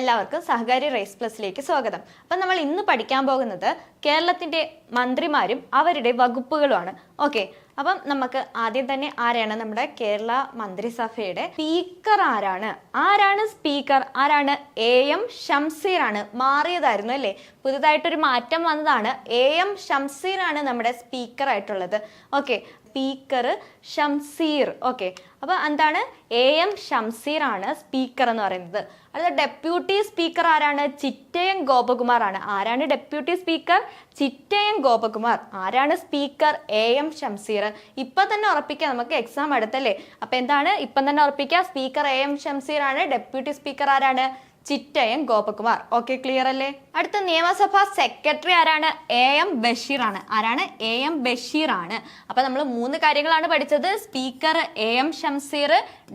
എല്ലാവർക്കും സഹകാരി റേസ് പ്ലസിലേക്ക് സ്വാഗതം. അപ്പം നമ്മൾ ഇന്ന് പഠിക്കാൻ പോകുന്നത് കേരളത്തിന്റെ മന്ത്രിമാരും അവരുടെ വകുപ്പുകളുമാണ്. ഓക്കെ അപ്പം നമുക്ക് ആദ്യം തന്നെ ആരാണ് നമ്മുടെ കേരള മന്ത്രിസഭയുടെ സ്പീക്കർ ആരാണ്? ആരാണ് സ്പീക്കർ ആരാണ് എ എം ഷംസീർ ആണ് മാറിയതായിരുന്നു അല്ലേ? പുതുതായിട്ടൊരു മാറ്റം വന്നതാണ് എ എം ഷംസീർ ആണ് നമ്മുടെ സ്പീക്കർ ആയിട്ടുള്ളത്. Okay speaker Shamseer okay. അപ്പോൾ എന്താണ്? എ എം ഷംസീർ ആണ് സ്പീക്കർ എന്ന് പറയുന്നത്. അടുത്ത ഡെപ്യൂട്ടി സ്പീക്കർ ആരാണ്? ചിറ്റയം ഗോപകുമാർ ആണ്. ആരാണ് ഡെപ്യൂട്ടി സ്പീക്കർ? ചിറ്റയം ഗോപകുമാർ. ആരാണ് സ്പീക്കർ? എ എം ഷംസീർ ഇപ്പൊ തന്നെ ഉറപ്പിക്കാം നമുക്ക് എക്സാം അടുത്തല്ലേ? അപ്പോൾ എന്താണ്? ഇപ്പം തന്നെ ഉറപ്പിക്കുക സ്പീക്കർ എ എം ഷംസീർ ആണ് ഡെപ്യൂട്ടി സ്പീക്കർ ആരാണ്? ചിറ്റയം ഗോപകുമാർ. ഓക്കെ ക്ലിയർ അല്ലേ? അടുത്ത നിയമസഭാ സെക്രട്ടറി ആരാണ്? എ എം ബഷീർ ആണ്. ആരാണ്? എ എം ബഷീർ ആണ്. അപ്പൊ നമ്മൾ മൂന്ന് കാര്യങ്ങളാണ് പഠിച്ചത്. Speaker A M Shamseer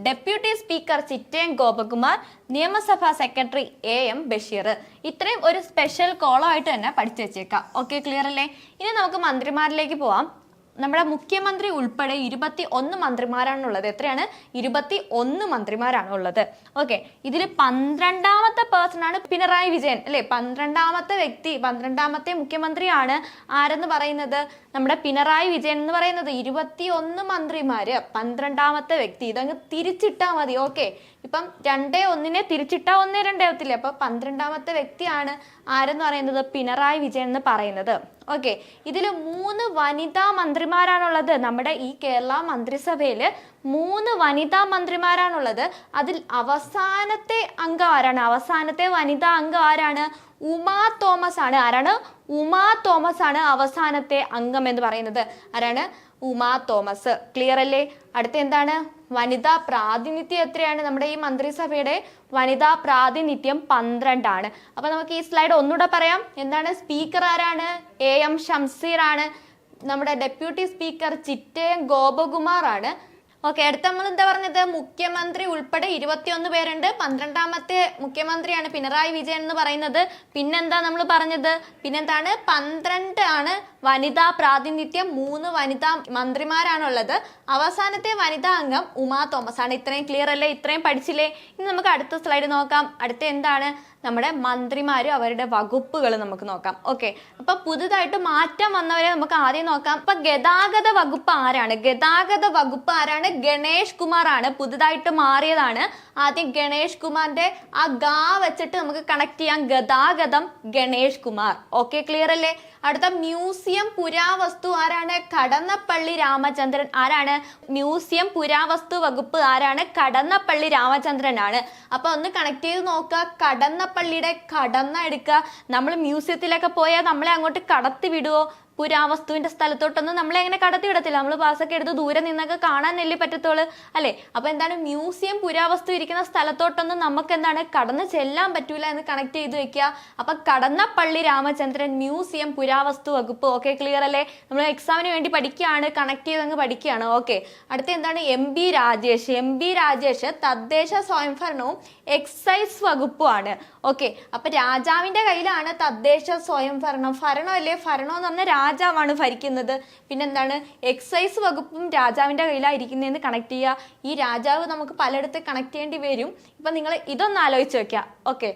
deputy speaker Chittayam Gopakumar നിയമസഭാ സെക്രട്ടറി എ എം ബഷീർ. ഇത്രയും ഒരു സ്പെഷ്യൽ കോളമായിട്ട് തന്നെ പഠിച്ചു വെച്ചേക്കാം. ഓക്കെ ക്ലിയർ അല്ലേ? ഇനി നമുക്ക് മന്ത്രിമാരിലേക്ക് പോവാം. നമ്മുടെ മുഖ്യമന്ത്രി ഉൾപ്പെടെ ഇരുപത്തി ഒന്ന് മന്ത്രിമാരാണുള്ളത്. എത്രയാണ്? ഇരുപത്തി ഒന്ന് മന്ത്രിമാരാണ് ഉള്ളത് ഓക്കെ ഇതിൽ പന്ത്രണ്ടാമത്തെ പേഴ്സൺ ആണ് പിണറായി വിജയൻ അല്ലെ? പന്ത്രണ്ടാമത്തെ വ്യക്തി പന്ത്രണ്ടാമത്തെ മുഖ്യമന്ത്രിയാണ് ആരെന്ന് പറയുന്നത്? നമ്മുടെ പിണറായി വിജയൻ എന്ന് പറയുന്നത് ഇരുപത്തി ഒന്ന് മന്ത്രിമാര്. പന്ത്രണ്ടാമത്തെ വ്യക്തി. ഇതങ്ങ് തിരിച്ചിട്ടാ മതി. ഓക്കെ ഇപ്പം രണ്ടേ ഒന്നിനെ തിരിച്ചിട്ടാ ഒന്നേ രണ്ടേ ഒത്തില്ലേ? അപ്പൊ പന്ത്രണ്ടാമത്തെ വ്യക്തിയാണ് ആരെന്ന് പറയുന്നത്? പിണറായി വിജയൻ എന്ന് പറയുന്നത്. ഓക്കെ ഇതിൽ മൂന്ന് വനിതാ മന്ത്രിമാരാണുള്ളത്. നമ്മുടെ ഈ കേരള മന്ത്രിസഭയിൽ മൂന്ന് വനിതാ മന്ത്രിമാരാണുള്ളത്. അതിൽ അവസാനത്തെ അംഗം ആരാണ്? അവസാനത്തെ വനിതാ അംഗം ആരാണ്? ഉമാ തോമസ് ആണ്. ആരാണ്? ഉമാ തോമസ് ആണ് അവസാനത്തെ അംഗം എന്ന് പറയുന്നത്. ആരാണ്? ഉമാ തോമസ്. ക്ലിയർ അല്ലേ? അടുത്ത എന്താണ്? വനിതാ പ്രാതിനിധ്യം എത്രയാണ് നമ്മുടെ ഈ മന്ത്രിസഭയുടെ? വനിതാ പ്രാതിനിധ്യം പന്ത്രണ്ടാണ്. അപ്പൊ നമുക്ക് ഈ സ്ലൈഡ് ഒന്നുകൂടെ പറയാം. എന്താണ്? സ്പീക്കർ ആരാണ്? എ എം ഷംസീർ ആണ്. നമ്മുടെ ഡെപ്യൂട്ടി സ്പീക്കർ ചിറ്റയം ഗോപകുമാർ ആണ് ഓക്കെ അടുത്ത നമ്മൾ എന്താ പറഞ്ഞത്? മുഖ്യമന്ത്രി ഉൾപ്പെടെ ഇരുപത്തിയൊന്ന് പേരുണ്ട്. പന്ത്രണ്ടാമത്തെ മുഖ്യമന്ത്രിയാണ് പിണറായി വിജയൻ എന്ന് പറയുന്നത്. പിന്നെന്താ നമ്മൾ പറഞ്ഞത്? പിന്നെന്താണ്? പന്ത്രണ്ട് ആണ് വനിതാ പ്രാതിനിധ്യം മൂന്ന് വനിതാ മന്ത്രിമാരാണുള്ളത്. അവസാനത്തെ വനിതാ അംഗം ഉമാ തോമസ് ആണ് ഇത്രയും ക്ലിയർ അല്ലേ? ഇത്രയും പഠിച്ചില്ലേ? ഇനി നമുക്ക് അടുത്ത സ്ലൈഡ് നോക്കാം. അടുത്ത എന്താണ്? നമ്മുടെ മന്ത്രിമാരും അവരുടെ വകുപ്പുകളും നമുക്ക് നോക്കാം. ഓക്കെ അപ്പൊ പുതുതായിട്ട് മാറ്റം വന്നവരെ നമുക്ക് ആദ്യം നോക്കാം. അപ്പൊ ഗതാഗത വകുപ്പ് ആരാണ്? ഗതാഗത വകുപ്പ് ആരാണ്? ഗണേഷ് കുമാർ ആണ് പുതുതായിട്ട് മാറിയതാണ്. ആദ്യം ഗണേഷ് കുമാറിന്റെ ആ ഗാ വെച്ചിട്ട് നമുക്ക് കണക്ട് ചെയ്യാം. ഗതാഗതം ഗണേഷ് കുമാർ. ഓക്കെ ക്ലിയർ അല്ലേ? അടുത്ത മ്യൂസിയം പുരാവസ്തു ആരാണ്? കടന്നപ്പള്ളി രാമചന്ദ്രൻ ആരാണ്? മ്യൂസിയം പുരാവസ്തു വകുപ്പ് ആരാണ്? കടന്നപ്പള്ളി രാമചന്ദ്രൻ ആണ്. അപ്പൊ ഒന്ന് കണക്ട് ചെയ്ത് നോക്കുക. കടന്നപ്പള്ളിയുടെ കടന്ന എടുക്കുക. നമ്മൾ മ്യൂസിയത്തിലൊക്കെ പോയാൽ നമ്മളെ അങ്ങോട്ട് കടത്തി വിടുവോ? പുരാവസ്തുവിന്റെ സ്ഥലത്തോട്ടൊന്നും നമ്മളെ കടത്തി വിടത്തില്ല നമ്മൾ പാസ്സൊക്കെ എടുത്ത് ദൂരെ നിന്നൊക്കെ കാണാനല്ലേ പറ്റത്തുള്ളൂ അല്ലെ? അപ്പൊ എന്താണ് മ്യൂസിയം പുരാവസ്തു ഇരിക്കുന്ന സ്ഥലത്തോട്ടൊന്നും നമുക്ക് എന്താണ് കടന്ന് ചെല്ലാൻ പറ്റൂല എന്ന് കണക്ട് ചെയ്ത് വെക്കുക അപ്പൊ കടന്നപ്പള്ളി രാമചന്ദ്രൻ മ്യൂസിയം പുരാവസ്തു വകുപ്പ്. ഓക്കെ ക്ലിയർ അല്ലേ? നമ്മൾ എക്സാമിന് വേണ്ടി പഠിക്കുകയാണ് കണക്ട് ചെയ്തങ്ങ് പഠിക്കുകയാണ് ഓക്കെ അടുത്ത എന്താണ് M B Rajesh. M B Rajesh തദ്ദേശ സ്വയംഭരണവും എക്സൈസ് വകുപ്പുമാണ്. ഓക്കെ അപ്പൊ രാജാവിന്റെ കയ്യിലാണ് തദ്ദേശ സ്വയംഭരണം ഭരണമല്ലേ ഭരണം എന്ന് പറഞ്ഞാൽ രാജാവാണ് ഭരിക്കുന്നത്. പിന്നെന്താണ്? എക്സൈസ് വകുപ്പും രാജാവിന്റെ കയ്യിലായിരിക്കുന്നതെന്ന് കണക്ട് ചെയ്യുക ഈ രാജാവ് നമുക്ക് പലയിടത്ത് കണക്ട് ചെയ്യേണ്ടി വരും. ഇപ്പൊ നിങ്ങൾ ഇതൊന്ന് ആലോചിച്ച് വെക്കുക ഓക്കെ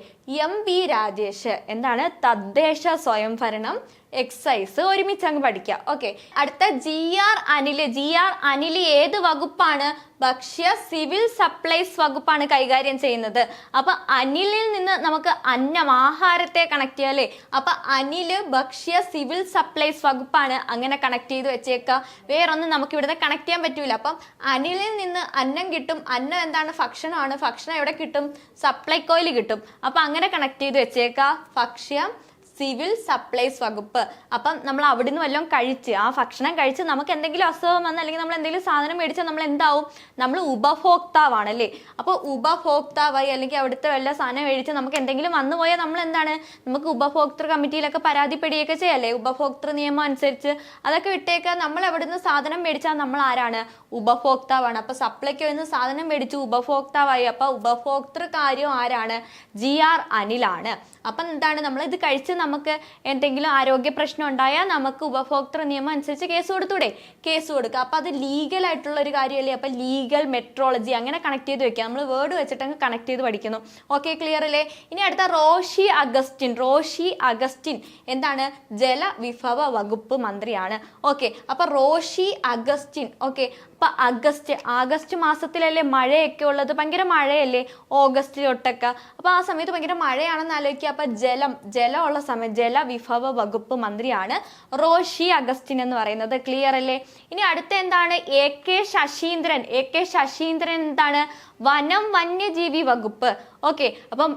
എം വി രാജേഷ്. എന്താണ്? തദ്ദേശ സ്വയംഭരണം എക്സൈസ് ഒരുമിച്ച് അങ്ങ് പഠിക്കാം. ഓക്കെ അടുത്ത G R Anil G R Anil ഏത് വകുപ്പാണ്? ഭക്ഷ്യ സിവിൽ സപ്ലൈസ് വകുപ്പാണ് കൈകാര്യം ചെയ്യുന്നത്. അപ്പൊ അനിലിൽ നിന്ന് നമുക്ക് അന്നം ആഹാരത്തെ കണക്ട് ചെയ്യാം അല്ലേ? അപ്പൊ അനിൽ ഭക്ഷ്യ സിവിൽ സപ്ലൈസ് വകുപ്പാണ് അങ്ങനെ കണക്ട് ചെയ്ത് വെച്ചേക്കുക വേറൊന്നും നമുക്ക് ഇവിടുന്ന് കണക്ട് ചെയ്യാൻ പറ്റൂല. അപ്പം അനിലിൽ നിന്ന് അന്നം കിട്ടും. അന്നം എന്താണ്? ഭക്ഷണമാണ് ഭക്ഷണം എവിടെ കിട്ടും? സപ്ലൈക്കോയിൽ കിട്ടും. അപ്പൊ അങ്ങനെ കണക്ട് ചെയ്ത് വെച്ചേക്കുക ഭക്ഷ്യം സിവിൽ സപ്ലൈസ് വകുപ്പ്. അപ്പം നമ്മൾ അവിടെ നിന്ന് വല്ലതും കഴിച്ച് ആ ഭക്ഷണം കഴിച്ച് നമുക്ക് എന്തെങ്കിലും അസുഖം വന്ന് അല്ലെങ്കിൽ നമ്മൾ എന്തെങ്കിലും സാധനം മേടിച്ചാൽ നമ്മൾ എന്താവും? നമ്മൾ ഉപഭോക്താവാണ് അല്ലേ അപ്പോൾ ഉപഭോക്താവായി അല്ലെങ്കിൽ അവിടുത്തെ വല്ല സാധനം മേടിച്ച് നമുക്ക് എന്തെങ്കിലും വന്നു പോയാൽ നമ്മൾ എന്താണ്? നമുക്ക് ഉപഭോക്തൃ കമ്മിറ്റിയിലൊക്കെ പരാതിപ്പെടുകയൊക്കെ ചെയ്യല്ലേ? ഉപഭോക്തൃ നിയമം അനുസരിച്ച് അതൊക്കെ വിട്ടേക്കാൻ നമ്മൾ എവിടുന്ന് സാധനം മേടിച്ചാൽ നമ്മൾ ആരാണ്? ഉപഭോക്താവാണ്. അപ്പോൾ സപ്ലൈക്ക് വന്ന് സാധനം മേടിച്ചു ഉപഭോക്താവായി. അപ്പോൾ ഉപഭോക്തൃ കാര്യം ആരാണ്? ജി ആർ അനിലാണ്. അപ്പം എന്താണ്? നമ്മൾ ഇത് കഴിച്ച് നമുക്ക് എന്തെങ്കിലും ആരോഗ്യ പ്രശ്നം ഉണ്ടായാൽ നമുക്ക് ഉപഭോക്തൃ നിയമം അനുസരിച്ച് കേസ് കൊടുത്തൂടെ? കേസ് കൊടുക്കുക. അപ്പോൾ അത് ലീഗൽ ആയിട്ടുള്ള ഒരു കാര്യമല്ലേ? അപ്പോൾ ലീഗൽ മെട്രോളജി അങ്ങനെ കണക്ട് ചെയ്ത് വെക്കുക. നമ്മൾ വേർഡ് വെച്ചിട്ട് അങ്ങ് കണക്ട് ചെയ്ത് പഠിക്കുന്നു. ഓക്കെ ക്ലിയർ അല്ലേ? ഇനി അടുത്ത റോഷി അഗസ്റ്റിൻ. റോഷി അഗസ്റ്റിൻ എന്താണ്? ജലവിഭവ വകുപ്പ് മന്ത്രിയാണ്. ഓക്കെ അപ്പോൾ റോഷി അഗസ്റ്റിൻ. ഓക്കെ അപ്പൊ ആഗസ്റ്റ് ആഗസ്റ്റ് മാസത്തിലല്ലേ മഴയൊക്കെ ഉള്ളത്? ഭയങ്കര മഴയല്ലേ ഓഗസ്റ്റ് തൊട്ടൊക്കെ അപ്പോൾ ആ സമയത്ത് ഭയങ്കര മഴയാണെന്ന് ആലോചിക്കുക. അപ്പൊ ജലം ജലമുള്ള സമയം ജലവിഭവ വകുപ്പ് മന്ത്രിയാണ് റോഷി അഗസ്റ്റിൻ എന്ന് പറയുന്നത്. ക്ലിയർ അല്ലേ? ഇനി അടുത്ത എന്താണ്? A K Saseendran. A K Saseendran എന്താണ്? വനം വന്യജീവി വകുപ്പ്. ഓക്കെ അപ്പം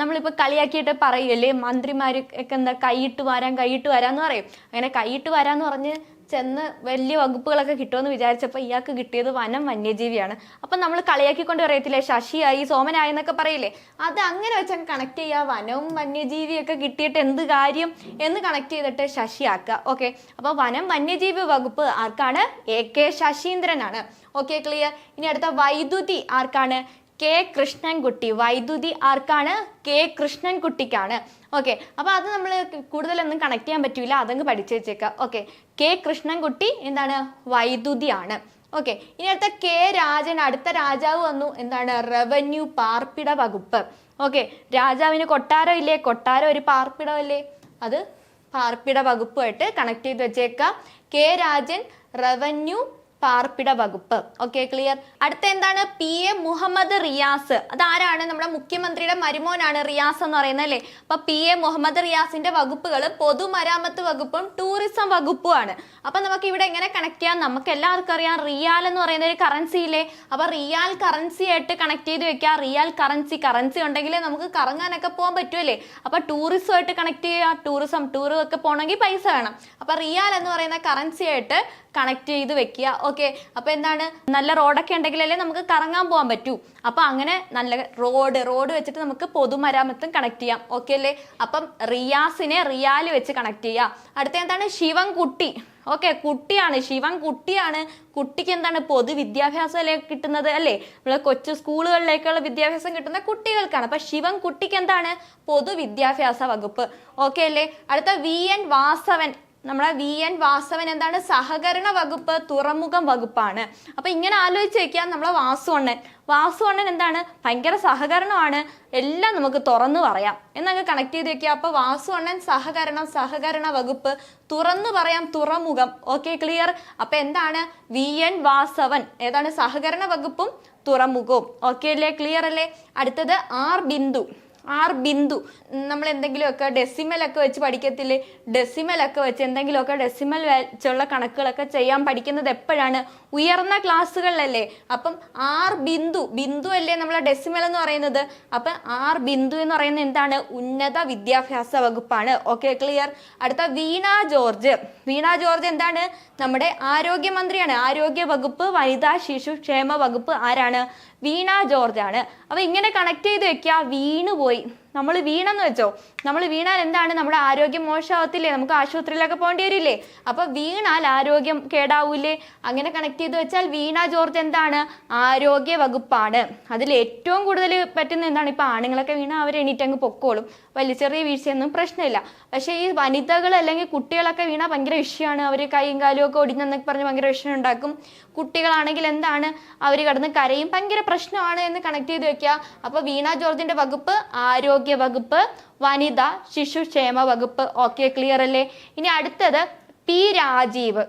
നമ്മളിപ്പോൾ നമ്മളിപ്പോ കളിയാക്കിയിട്ട് പറയല്ലേ? മന്ത്രിമാർ ഒക്കെ എന്താ കൈയിട്ട് വരാൻ കൈയിട്ട് വരാമെന്ന് പറയും. അങ്ങനെ കൈയിട്ട് വരാമെന്ന് പറഞ്ഞ് ചെന്ന് വലിയ വകുപ്പുകളൊക്കെ കിട്ടുമെന്ന് വിചാരിച്ചപ്പോൾ ഇയാൾക്ക് കിട്ടിയത് വനം വന്യജീവിയാണ്. അപ്പം നമ്മൾ കളിയാക്കിക്കൊണ്ട് പറയത്തില്ലേ ശശിയായി സോമനായി എന്നൊക്കെ പറയില്ലേ? അത് അങ്ങനെ വെച്ചങ്ങ് കണക്ട് ചെയ്യുക വനവും വന്യജീവിയൊക്കെ കിട്ടിയിട്ട് എന്ത് കാര്യം എന്ന് കണക്ട് ചെയ്തിട്ട് ശശിയാക്കുക ഓക്കെ അപ്പോൾ വനം വന്യജീവി വകുപ്പ് ആർക്കാണ്? എ കെ ശശീന്ദ്രനാണ്. ഓക്കെ ക്ലിയർ ഇനി അടുത്ത വൈദ്യുതി ആർക്കാണ്? കെ കൃഷ്ണൻകുട്ടി. വൈദ്യുതി ആർക്കാണ്? കെ കൃഷ്ണൻകുട്ടിക്കാണ്. ഓക്കെ അപ്പോൾ അത് നമ്മൾ കൂടുതലൊന്നും കണക്ട് ചെയ്യാൻ പറ്റില്ല അതങ്ങ് പഠിച്ചു വെച്ചേക്കാം. ഓക്കെ കെ കൃഷ്ണൻകുട്ടി എന്താണ്? വൈദ്യുതിയാണ്. ഓക്കെ ഇനി അടുത്ത കെ രാജൻ. അടുത്ത രാജാവ് വന്നു. എന്താണ്? റവന്യൂ പാർപ്പിട വകുപ്പ്. ഓക്കെ രാജാവിന് കൊട്ടാരം ഇല്ലേ? കൊട്ടാരം ഒരു പാർപ്പിടമല്ലേ? അത് പാർപ്പിട വകുപ്പുമായിട്ട് കണക്ട് ചെയ്ത് വെച്ചേക്കാം. കെ രാജൻ റവന്യൂ പാർപ്പിട വകുപ്പ്. ഓക്കെ ക്ലിയർ അടുത്ത എന്താണ്? P A Muhammad Riyas. അതാരാണ്? നമ്മുടെ മുഖ്യമന്ത്രിയുടെ മരുമോനാണ് റിയാസ് എന്ന് പറയുന്നത് അല്ലേ? അപ്പൊ പി എ മുഹമ്മദ് റിയാസിന്റെ വകുപ്പുകൾ പൊതുമരാമത്ത് വകുപ്പും ടൂറിസം വകുപ്പുമാണ്. അപ്പൊ നമുക്ക് ഇവിടെ എങ്ങനെ കണക്ട് ചെയ്യാം? നമുക്ക് എല്ലാവർക്കും അറിയാം റിയാൽ എന്ന് പറയുന്ന ഒരു കറൻസി ഇല്ലേ? അപ്പൊ റിയാൽ കറൻസി ആയിട്ട് കണക്ട് ചെയ്ത് വെക്കാം. റിയാൽ കറൻസി കറൻസി ഉണ്ടെങ്കിൽ നമുക്ക് കറങ്ങാനൊക്കെ പോകാൻ പറ്റുമല്ലേ അപ്പൊ ടൂറിസമായിട്ട് കണക്ട് ചെയ്യുക. ടൂറിസം ടൂർ ഒക്കെ പോകണമെങ്കിൽ പൈസ വേണം. അപ്പൊ റിയാൽ എന്ന് പറയുന്ന കറൻസി ആയിട്ട് കണക്ട് ചെയ്ത് വെക്കുക. ഓക്കെ അപ്പൊ എന്താണ്? നല്ല റോഡൊക്കെ ഉണ്ടെങ്കിലല്ലേ നമുക്ക് കറങ്ങാൻ പോകാൻ പറ്റൂ. അപ്പൊ അങ്ങനെ നല്ല റോഡ് റോഡ് വെച്ചിട്ട് നമുക്ക് പൊതുമരാമത്തും കണക്ട് ചെയ്യാം. ഓക്കെ അല്ലേ? അപ്പം റിയാസിനെ റിയാൽ വെച്ച് കണക്ട് ചെയ്യുക. അടുത്ത എന്താണ്? ശിവൻകുട്ടി. ഓക്കെ കുട്ടിയാണ്. ശിവൻ കുട്ടിയാണ് കുട്ടിക്ക് എന്താണ്? പൊതുവിദ്യാഭ്യാസം അല്ലേ കിട്ടുന്നത് അല്ലേ? നമ്മളെ കൊച്ചു സ്കൂളുകളിലേക്കുള്ള വിദ്യാഭ്യാസം കിട്ടുന്ന കുട്ടികൾക്കാണ്. അപ്പൊ ശിവൻ കുട്ടിക്ക് എന്താണ്? പൊതുവിദ്യാഭ്യാസ വകുപ്പ്. ഓക്കെ അല്ലേ? അടുത്ത വി എൻ വാസവൻ. നമ്മുടെ വി എൻ വാസവൻ എന്താണ്? സഹകരണ വകുപ്പ് തുറമുഖം വകുപ്പാണ്. അപ്പൊ ഇങ്ങനെ ആലോചിച്ച് വെക്കുക നമ്മളെ വാസുവണ്ണൻ. വാസുവണ്ണൻ എന്താണ്? ഭയങ്കര സഹകരണമാണ്. എല്ലാം നമുക്ക് തുറന്നു പറയാം. എന്നങ്ങ് കണക്ട് ചെയ്ത് വെക്കുക അപ്പൊ വാസുവണ്ണൻ സഹകരണം സഹകരണ വകുപ്പ് തുറന്നു പറയാം തുറമുഖം. ഓക്കെ ക്ലിയർ അപ്പൊ എന്താണ്? V N Vasavan. ഏതാണ്? സഹകരണ വകുപ്പും തുറമുഖവും. ഓക്കെ അല്ലേ? ക്ലിയർ അല്ലേ? അടുത്തത് ആർ ബിന്ദു. ആർ ബിന്ദു. നമ്മൾ എന്തെങ്കിലുമൊക്കെ ഡെസിമലൊക്കെ വെച്ച് പഠിക്കത്തില്ലേ? ഡെസിമലൊക്കെ വെച്ച് എന്തെങ്കിലുമൊക്കെ ഡെസിമൽ വെച്ചുള്ള കണക്കുകളൊക്കെ ചെയ്യാൻ പഠിക്കുന്നത് എപ്പോഴാണ്? ഉയർന്ന ക്ലാസ്സുകളിലല്ലേ. അപ്പം ആർ ബിന്ദു. ബിന്ദു അല്ലേ നമ്മളെ ഡെസിമൽ എന്ന് പറയുന്നത്. അപ്പം ആർ ബിന്ദു എന്ന് പറയുന്നത് എന്താണ്? ഉന്നത വിദ്യാഭ്യാസ വകുപ്പാണ്. Okay clear? അടുത്ത വീണ ജോർജ്. വീണ ജോർജ് എന്താണ്? നമ്മുടെ ആരോഗ്യമന്ത്രിയാണ്. ആരോഗ്യ വകുപ്പ് വനിതാ ശിശു ക്ഷേമ വകുപ്പ് ആരാണ്? വീണ ജോർജ് ആണ് അപ്പൊ ഇങ്ങനെ കണക്ട് ചെയ്ത് വെക്കുക വീണുപോയി. നമ്മൾ വീണെന്ന് വെച്ചോ. നമ്മൾ വീണാൽ എന്താണ്? നമ്മുടെ ആരോഗ്യം മോശമാവത്തില്ലേ? നമുക്ക് ആശുപത്രിയിലൊക്കെ പോകേണ്ടി വരില്ലേ? അപ്പൊ വീണാൽ ആരോഗ്യം കേടാവൂലേ അങ്ങനെ കണക്ട് ചെയ്ത് വെച്ചാൽ വീണ ജോർജ് എന്താണ്? ആരോഗ്യ വകുപ്പാണ്. അതിൽ ഏറ്റവും കൂടുതൽ പറ്റുന്ന എന്താണ്? ഇപ്പൊ ആണുങ്ങളൊക്കെ വീണ അവർ എണീറ്റങ്ങ് പൊക്കോളും. വലിയ ചെറിയ വീഴ്ചയൊന്നും പ്രശ്നമില്ല. പക്ഷേ ഈ വനിതകൾ അല്ലെങ്കിൽ കുട്ടികളൊക്കെ വീണ ഭയങ്കര വിഷയമാണ്. അവർ കൈയും കാലും ഒക്കെ ഒടിഞ്ഞെന്നൊക്കെ പറഞ്ഞ് ഭയങ്കര വിഷയം ഉണ്ടാക്കും. കുട്ടികളാണെങ്കിൽ എന്താണ്? അവർ കടന്ന് കരയും. ഭയങ്കര പ്രശ്നമാണ് എന്ന് കണക്ട് ചെയ്ത് വെക്കുക. അപ്പൊ വീണ ജോർജിന്റെ വകുപ്പ് ആരോഗ്യ വകുപ്പ് വനിത ശിശുക്ഷേമ വകുപ്പ്. ഓക്കെ ക്ലിയർ അല്ലേ? ഇനി അടുത്തത് പി രാജീവ്.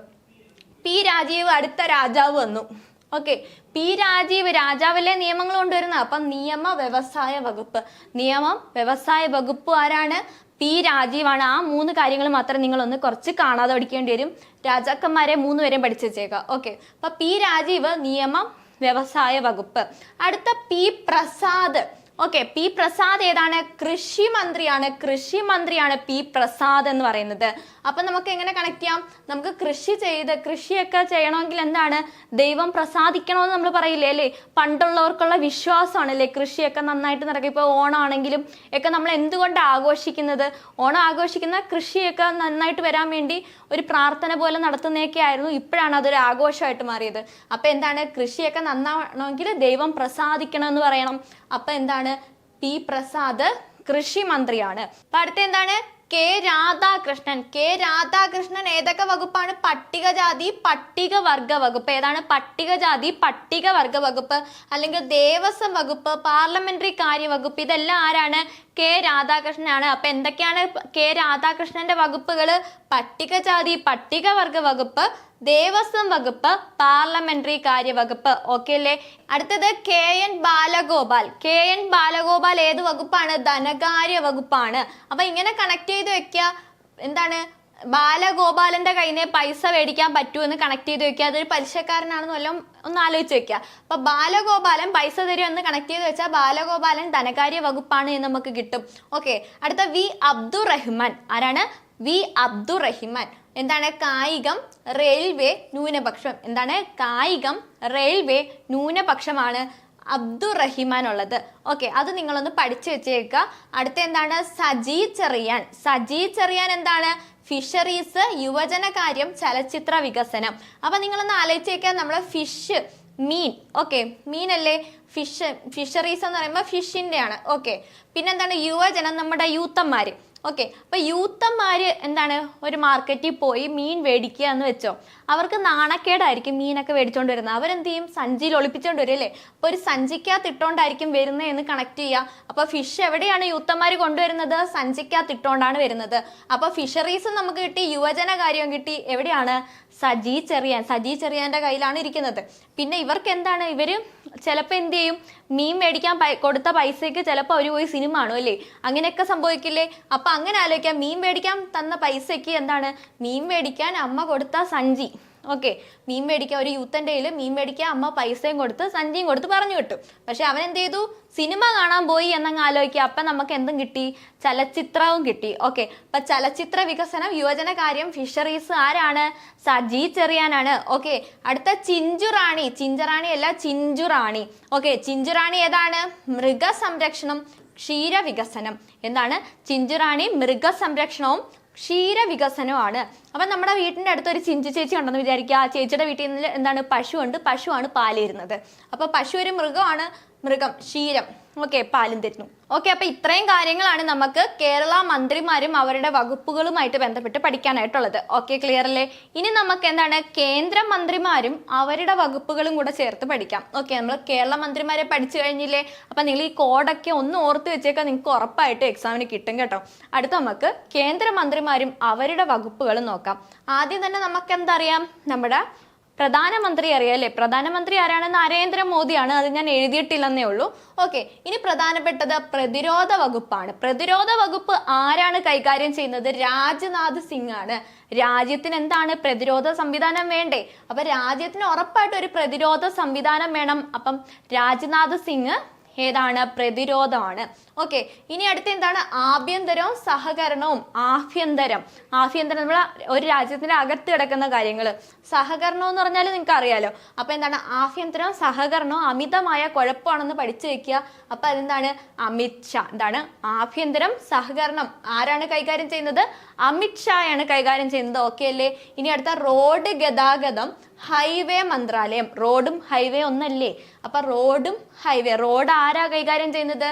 പി രാജീവ് അടുത്ത രാജാവ് വന്നു. ഓക്കെ പി രാജീവ് രാജാവല്ലേ നിയമങ്ങൾ കൊണ്ടുവരുന്നത്? അപ്പം നിയമ വ്യവസായ വകുപ്പ്. നിയമം വ്യവസായ വകുപ്പ് ആരാണ്? പി രാജീവാണ്. ആ മൂന്ന് കാര്യങ്ങൾ മാത്രം നിങ്ങളൊന്ന് കുറച്ച് കാണാതെ പഠിക്കേണ്ടി വരും. രാജാക്കന്മാരെ മൂന്ന് പേരെയും പഠിച്ചു വെച്ചേക്കാം ഓക്കെ അപ്പൊ പി രാജീവ് നിയമം വ്യവസായ വകുപ്പ്. അടുത്ത P Prasad. Okay P Prasad ഏതാണ്? കൃഷി മന്ത്രിയാണ്. കൃഷി മന്ത്രിയാണ് പി പ്രസാദ് എന്ന് പറയുന്നത്. അപ്പൊ നമുക്ക് എങ്ങനെ കണക്ട് ചെയ്യാം? നമുക്ക് കൃഷി ചെയ്ത് കൃഷിയൊക്കെ ചെയ്യണമെങ്കിൽ എന്താണ്? ദൈവം പ്രസാദിക്കണമെന്ന് നമ്മൾ പറയില്ലേ അല്ലേ? പണ്ടുള്ളവർക്കുള്ള വിശ്വാസമാണ് അല്ലേ? കൃഷിയൊക്കെ നന്നായിട്ട് നടക്കും. ഇപ്പോൾ ഓണാണെങ്കിലും ഒക്കെ നമ്മൾ എന്തുകൊണ്ട് ആഘോഷിക്കുന്നത്? ഓണം ആഘോഷിക്കുന്ന കൃഷിയൊക്കെ നന്നായിട്ട് വരാൻ വേണ്ടി ഒരു പ്രാർത്ഥന പോലെ നടത്തുന്നതൊക്കെ ആയിരുന്നു. ഇപ്പോഴാണ് അതൊരു ആഘോഷമായിട്ട് മാറിയത്. അപ്പോൾ എന്താണ്? കൃഷിയൊക്കെ നന്നാവണമെങ്കിൽ ദൈവം പ്രസാദിക്കണം എന്ന് പറയണം. അപ്പൊ എന്താണ്? പി പ്രസാദ് കൃഷി മന്ത്രിയാണ്. അപ്പൊ അടുത്ത എന്താണ്? കെ രാധാകൃഷ്ണൻ. കെ രാധാകൃഷ്ണൻ ഏതൊക്കെ വകുപ്പാണ്? പട്ടികജാതി പട്ടികവർഗ വകുപ്പ്. ഏതാണ്? പട്ടികജാതി പട്ടികവർഗ വകുപ്പ്. അല്ലെങ്കിൽ ദേവസ്വം വകുപ്പ് പാർലമെന്ററി കാര്യ വകുപ്പ്. ഇതെല്ലാം ആരാണ്? കെ രാധാകൃഷ്ണനാണ്. അപ്പൊ എന്തൊക്കെയാണ് കെ രാധാകൃഷ്ണന്റെ വകുപ്പുകൾ പട്ടികജാതി പട്ടികവർഗ വകുപ്പ് ദേവസ്വം വകുപ്പ് പാർലമെന്ററി കാര്യ വകുപ്പ്. ഓക്കെ അല്ലേ? അടുത്തത് K N Balagopal. K N Balagopal ഏത് വകുപ്പാണ്? ധനകാര്യ വകുപ്പാണ്. അപ്പൊ ഇങ്ങനെ കണക്ട് ചെയ്ത് വെക്കുക എന്താണ്? ബാലഗോപാലന്റെ കയ്യിൽ നിന്ന് പൈസ മേടിക്കാൻ പറ്റുമെന്ന് കണക്ട് ചെയ്ത് വെക്കുക അതൊരു പലിശക്കാരനാണെന്ന് വല്ലതും ഒന്ന് ആലോചിച്ച് വെക്കുക അപ്പൊ ബാലഗോപാലൻ പൈസ തരുമെന്ന് കണക്ട് ചെയ്ത് വെച്ചാൽ ബാലഗോപാലൻ ധനകാര്യ വകുപ്പാണ് എന്ന് നമുക്ക് കിട്ടും. ഓക്കെ അടുത്ത വി അബ്ദുറഹ്മാൻ. ആരാണ്? വി അബ്ദുറഹിമാൻ. എന്താണ്? കായികം റെയിൽവേ ന്യൂനപക്ഷം. എന്താണ്? കായികം റെയിൽവേ ന്യൂനപക്ഷമാണ് അബ്ദുറഹിമാൻ ഉള്ളത്. ഓക്കെ അത് നിങ്ങളൊന്ന് പഠിച്ചു വെച്ചേക്കുക അടുത്ത എന്താണ്? സജി ചെറിയാൻ. സജി ചെറിയാൻ എന്താണ്? ഫിഷറീസ് യുവജനകാര്യം ചലച്ചിത്ര വികസനം. അപ്പൊ നിങ്ങളൊന്ന് ആലോചിച്ചേക്കുക നമ്മൾ ഫിഷ് മീൻ. ഓക്കെ മീനല്ലേ? ഫിഷ് ഫിഷറീസ് എന്ന് പറയുമ്പോൾ ഫിഷിന്റെ ആണ്. ഓക്കെ പിന്നെന്താണ്? യുവജനം നമ്മുടെ യൂത്തന്മാര് ഓക്കെ അപ്പോൾ യൂത്തന്മാര് എന്താണ്? ഒരു മാർക്കറ്റിൽ പോയി മീൻ മേടിക്കുക എന്ന് വെച്ചോ. അവർക്ക് നാണക്കേടായിരിക്കും മീനൊക്കെ മേടിച്ചോണ്ട് വരുന്നത്. അവരെന്ത് ചെയ്യും സഞ്ചിയിൽ ഒളിപ്പിച്ചോണ്ട് വരും അല്ലേ? അപ്പൊ ഒരു സഞ്ചിക്കകത്ത് ഇട്ടോണ്ടായിരിക്കും വരുന്നത് എന്ന് കണക്ട് ചെയ്യുക അപ്പോൾ ഫിഷ് എവിടെയാണ് യൂത്തന്മാർ കൊണ്ടുവരുന്നത്? സഞ്ചിക്കകത്ത് ഇട്ടോണ്ടാണ് വരുന്നത്. അപ്പോൾ ഫിഷറീസ് നമുക്ക് കിട്ടി യുവജന കാര്യം കിട്ടി. എവിടെയാണ്? സജി ചെറിയാൻ സജി ചെറിയാന്റെ കയ്യിലാണ് ഇരിക്കുന്നത്. പിന്നെ ഇവർക്ക് എന്താണ്? ഇവർ ചിലപ്പോൾ എന്ത് ചെയ്യും? മീൻ മേടിക്കാൻ കൊടുത്ത പൈസയ്ക്ക് ചിലപ്പോൾ അവർ പോയി സിനിമ ആണോ അല്ലേ? അങ്ങനെയൊക്കെ സംഭവിക്കില്ലേ? അപ്പം അങ്ങനെ ആലോചിക്കാം. മീൻ മേടിക്കാൻ തന്ന പൈസയ്ക്ക് എന്താണ്? മീൻ മേടിക്കാൻ അമ്മ കൊടുത്ത സഞ്ചി. ഓക്കെ മീൻ മേടിക്കുക ഒരു യൂത്തന്റെ കയ്യിൽ മീൻ മേടിക്കുക അമ്മ പൈസയും കൊടുത്ത് സഞ്ചിയും കൊടുത്ത് പറഞ്ഞു വിട്ടു. പക്ഷെ അവൻ എന്ത് ചെയ്തു? സിനിമ കാണാൻ പോയി എന്നങ്ങ് ആലോചിക്കുക. അപ്പം നമുക്ക് എന്തും കിട്ടി? ചലച്ചിത്രവും കിട്ടി. ഓക്കെ അപ്പം ചലച്ചിത്ര വികസനം യുവജന കാര്യം ഫിഷറീസ് ആരാണ് സജി ചെറിയാനാണ്. ഓക്കെ അടുത്ത ചിഞ്ചുറാണി ചിഞ്ചറാണി അല്ല ചിഞ്ചുറാണി ഓക്കെ ചിഞ്ചുറാണി ഏതാണ്? മൃഗസംരക്ഷണം ക്ഷീരവികസനം. എന്താണ്? ചിഞ്ചുറാണി മൃഗസംരക്ഷണവും ക്ഷീരവികസനമാണ്. അപ്പം നമ്മുടെ വീട്ടിന്റെ അടുത്ത് ഒരു ചിഞ്ചി ചേച്ചി ഉണ്ടെന്ന് വിചാരിക്കുക. ആ ചേച്ചിയുടെ വീട്ടിൽ നിന്ന് എന്താണ്? പശുവുണ്ട്. പശുവാണ് പാൽ തരുന്നത് അപ്പോൾ പശു ഒരു മൃഗമാണ്. മൃഗം ക്ഷീരം ഓക്കെ പാലും തരുന്നു. ഓക്കെ അപ്പൊ ഇത്രയും കാര്യങ്ങളാണ് നമുക്ക് കേരള മന്ത്രിമാരും അവരുടെ വകുപ്പുകളുമായിട്ട് ബന്ധപ്പെട്ട് പഠിക്കാനായിട്ടുള്ളത്. ഓക്കെ ക്ലിയർ അല്ലേ? ഇനി നമുക്ക് എന്താണ്? കേന്ദ്ര മന്ത്രിമാരും അവരുടെ വകുപ്പുകളും കൂടെ ചേർത്ത് പഠിക്കാം. ഓക്കെ നമ്മൾ കേരള മന്ത്രിമാരെ പഠിച്ചു കഴിഞ്ഞില്ലേ? അപ്പൊ നിങ്ങൾ ഈ കോഡൊക്കെ ഒന്ന് ഓർത്ത് വെച്ചേക്കാൻ നിങ്ങൾക്ക് ഉറപ്പായിട്ട് എക്സാമിന് കിട്ടും കേട്ടോ. അടുത്ത നമുക്ക് കേന്ദ്ര മന്ത്രിമാരും അവരുടെ വകുപ്പുകളും നോക്കാം. ആദ്യം തന്നെ നമുക്ക് എന്തറിയാം? നമ്മുടെ പ്രധാനമന്ത്രി അറിയാം അല്ലേ പ്രധാനമന്ത്രി ആരാണ് നരേന്ദ്രമോദിയാണ്. അത് ഞാൻ എഴുതിയിട്ടില്ലെന്നേ ഉള്ളൂ. ഓക്കെ ഇനി പ്രധാനപ്പെട്ടത് പ്രതിരോധ വകുപ്പാണ്. പ്രതിരോധ വകുപ്പ് ആരാണ് കൈകാര്യം ചെയ്യുന്നത്? രാജ്നാഥ് സിംഗ് ആണ് രാജ്യത്തിന് എന്താണ് പ്രതിരോധ സംവിധാനം വേണ്ടേ? അപ്പൊ രാജ്യത്തിന് ഉറപ്പായിട്ട് ഒരു പ്രതിരോധ സംവിധാനം വേണം. അപ്പം രാജ്നാഥ് സിംഗ് ഏതാണ്? പ്രതിരോധമാണ്. ഓക്കെ ഇനി അടുത്ത എന്താണ് ആഭ്യന്തരവും സഹകരണവും ആഭ്യന്തരം. ആഭ്യന്തരം നമ്മൾ ഒരു രാജ്യത്തിന്റെ അകത്ത് കിടക്കുന്ന കാര്യങ്ങൾ സഹകരണം എന്ന് പറഞ്ഞാൽ നിങ്ങൾക്ക് അറിയാലോ അപ്പൊ എന്താണ്? ആഭ്യന്തരവും സഹകരണവും അമിതമായ കുഴപ്പമാണെന്ന് പഠിച്ചു വെക്കുക. അപ്പൊ അതെന്താണ്? അമിത് ഷാ. എന്താണ്? ആഭ്യന്തരം സഹകരണം. ആരാണ് കൈകാര്യം ചെയ്യുന്നത്? അമിത് ഷായാണ് കൈകാര്യം ചെയ്യുന്നത്. ഓക്കെ അല്ലേ? ഇനി അടുത്ത റോഡ് ഗതാഗതം ഹൈവേ മന്ത്രാലയം. റോഡും ഹൈവേ ഒന്നല്ലേ? അപ്പൊ റോഡും ഹൈവേ. റോഡ് ആരാ കൈകാര്യം ചെയ്യുന്നത്?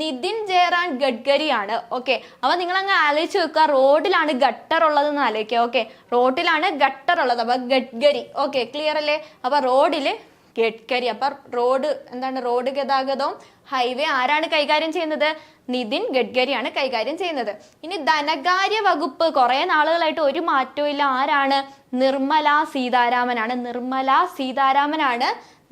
നിതിൻ ജയറാൻ ഗഡ്കരിയാണ്. ഓക്കെ അപ്പോൾ നിങ്ങൾ അങ്ങ് ആലോചിച്ച് വെക്കുക റോഡിലാണ് ഗട്ടർ ഉള്ളതെന്ന് ആലോചിക്കുക. ഓക്കെ റോഡിലാണ് ഗട്ടർ ഉള്ളത്. അപ്പൊ ഗഡ്കരി. ഓക്കെ ക്ലിയർ അല്ലേ? അപ്പോൾ റോഡിൽ ഗഡ്കരി. അപ്പൊ റോഡ് എന്താണ്? റോഡ് ഗതാഗതവും ഹൈവേ ആരാണ് കൈകാര്യം ചെയ്യുന്നത്? നിതിൻ ഗഡ്കരിയാണ് കൈകാര്യം ചെയ്യുന്നത്. ഇനി ധനകാര്യ വകുപ്പ് കുറെ നാളുകളായിട്ട് ഒരു മാറ്റവും ഇല്ല. ആരാണ്? നിർമ്മല സീതാരാമനാണ്. നിർമ്മല സീതാരാമനാണ്